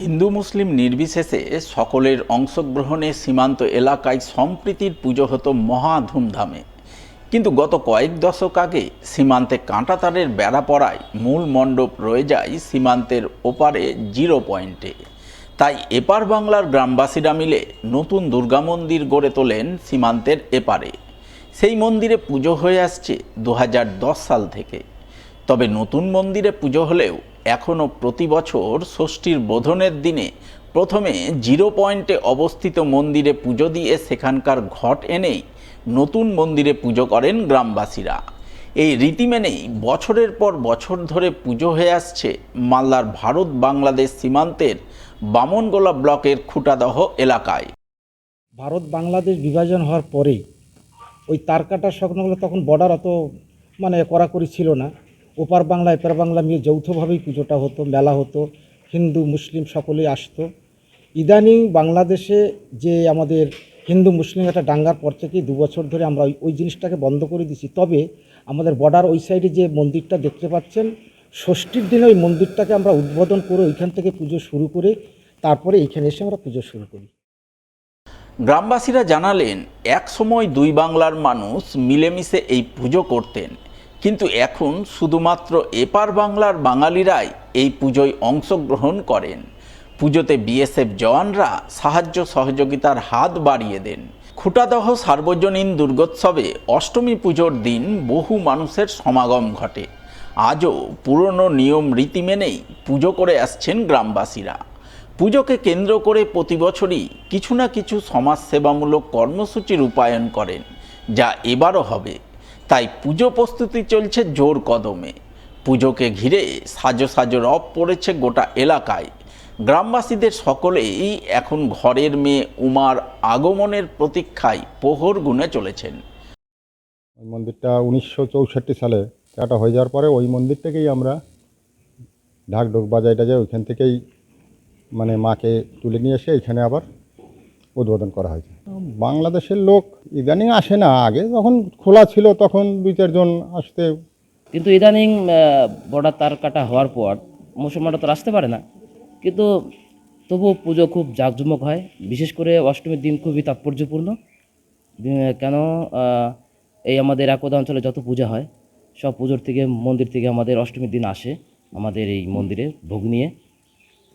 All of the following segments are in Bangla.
হিন্দু মুসলিম নির্বিশেষে সকলের অংশগ্রহণে সীমান্ত এলাকায় সম্প্রীতির পুজো হতো মহা ধুমধামে। কিন্তু গত কয়েক দশক আগে সীমান্তে কাঁটাতারের বেড়া পড়ায় মূল মণ্ডপ রয়ে যায় সীমান্তের ওপারে জিরো পয়েন্টে। তাই এপার বাংলার গ্রামবাসীরা মিলে নতুন দুর্গা মন্দির গড়ে তোলেন সীমান্তের এপারে। সেই মন্দিরে পুজো হয়ে আসছে দু হাজার দশ সাল থেকে। তবে নতুন মন্দিরে পুজো হলেও এখনও প্রতি বছর ষষ্ঠীর বোধনের দিনে প্রথমে জিরো পয়েন্টে অবস্থিত মন্দিরে পুজো দিয়ে সেখানকার ঘট এনেই নতুন মন্দিরে পুজো করেন গ্রামবাসীরা। এই রীতি মেনেই বছরের পর বছর ধরে পুজো হয়ে আসছে মালদার ভারত বাংলাদেশ সীমান্তের বামনগোলা ব্লকের খুটাদহ এলাকায়। ভারত বাংলাদেশ বিভাজন হওয়ার পরেই ওই তার কাটার স্বপ্নগুলো তখন বর্ডার অত মানে কড়াকড়ি ছিল না। ওপার বাংলা এপার বাংলা মিলে যৌথভাবেই পুজোটা হতো, মেলা হতো, হিন্দু, মুসলিম সকলেই আসতো। ইদানিং বাংলাদেশে যে আমাদের হিন্দু, মুসলিম একটা ডাঙ্গার পর থেকেই দু বছর ধরে আমরা ওই জিনিসটাকে বন্ধ করে দিছি তবে আমাদের বর্ডার ওই সাইডে যে মন্দিরটা দেখতে পাচ্ছেন, ষষ্ঠীর দিনে ওই মন্দিরটাকে আমরা উদ্বোধন করে ওইখান থেকে পুজো শুরু করে তারপরে এইখানে এসে আমরা পুজো শুরু করি। গ্রামবাসীরা জানালেন, এক সময় দুই বাংলার মানুষ মিলেমিশে এই পুজো করতেন। কিন্তু এখন শুধুমাত্র এপার বাংলার বাঙালিরাই এই পুজোয় অংশগ্রহণ করেন। পুজোতে বিএসএফ জওয়ানরা সাহায্য সহযোগিতার হাত বাড়িয়ে দেন। খুটাদহ সার্বজনীন দুর্গোৎসবে অষ্টমী পুজোর দিন বহু মানুষের সমাগম ঘটে। আজও পুরনো নিয়ম রীতি মেনেই পুজো করে আসছেন গ্রামবাসীরা। পুজোকে কেন্দ্র করে প্রতি বছরই কিছু না কিছু সমাজসেবামূলক কর্মসূচি রূপায়ণ করেন, যা এবারও হবে। তাই পুজো প্রস্তুতি চলছে জোর কদমে। পুজোকে ঘিরে সাজো সাজো রব পড়েছে গোটা এলাকায়। গ্রামবাসীদের সকলেই এখন ঘরের মেয়ে উমার আগমনের প্রতীক্ষায় পোহর গুনে চলেছেন। ওই মন্দিরটা উনিশশো চৌষট্টি সালে এটা হয়ে যাওয়ার পরে ওই মন্দির থেকেই আমরা ঢাক ঢোক বাজাই টাজাই ওইখান থেকেই মানে মাকে তুলে নিয়ে এসে এখানে আবার উদ্বোধন করা হয়েছে। বাংলাদেশের লোক ইদানিং আসে না। আগে যখন খোলা ছিল, তখন দুই চারজন আসতে কিন্তু ইদানিং বর্ডার তার কাটা হওয়ার পর মুসলমানরা তো আসতে পারে না। কিন্তু তবুও পুজো খুব জাঁকজমক হয়। বিশেষ করে অষ্টমীর দিন খুবই তাৎপর্যপূর্ণ। কেন এই আমাদের একদা অঞ্চলে যত পূজা হয়, সব পুজোর থেকে, মন্দির থেকে আমাদের অষ্টমীর দিন আসে আমাদের এই মন্দিরে ভোগ নিয়ে।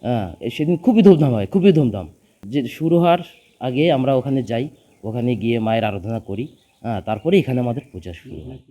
হ্যাঁ সেদিন খুবই ধুমধাম হয়, খুবই ধুমধাম। যে শুরু হওয়ার আগে আমরা ওখানে যাই, ওখানে গিয়ে মায়ের আরাধনা করি হ্যাঁ তারপরে এখানে আমাদের পূজা শুরু হয়।